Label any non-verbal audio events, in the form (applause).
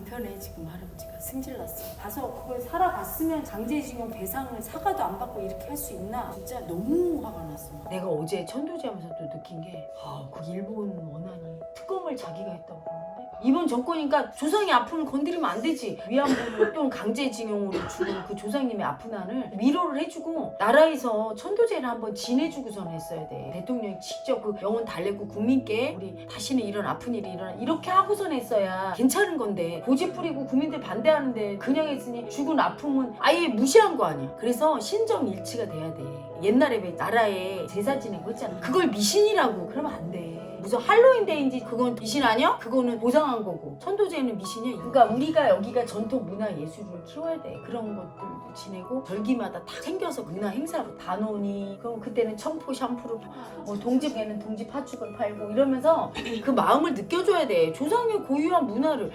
남편의 지금 할아버지가 승질났어. 가서 그걸 살아갔으면 장제징용 배상을 사과도 안 받고 이렇게 할 수 있나? 진짜 너무 화가 났어. 내가 어제 천도제 하면서 또 느낀 게, 아, 그 일본 원한이 특검을 자기가 했다고 이번 정권이니까 조상의 아픔을 건드리면 안 되지. 위안부 (laughs) 또는 강제징용으로 죽은 그 조상님의 아픈 한을 위로를 해주고 나라에서 천도제를 한번 지내주고선 했어야 돼. 대통령이 직접 그 영혼 달래고 국민께 우리 다시는 이런 아픈 일이 일어나 이렇게 하고선 했어야 괜찮은 건데 고집 부리고 국민들 반대하는데 그냥 했으니 죽은 아픔은 아예 무시한 거 아니야. 그래서 신정 일치가 돼야 돼. 옛날에 왜 나라에 제사 지내고 했잖아. 그걸 미신이라고 그러면 안 돼. 무슨 할로윈데이인지 그건 미신 아니야? 그거는 보상한 거고 천도제는 미신이야. 그러니까 우리가 여기가 전통 문화 예술을 키워야 돼. 그런 것들도 지내고 절기마다 다 챙겨서 문화 행사로 단오니 그럼 그때는 청포 샴푸를 뭐 동집에는 동집 팥죽을 팔고 이러면서 그 마음을 느껴줘야 돼. 조상의 고유한 문화를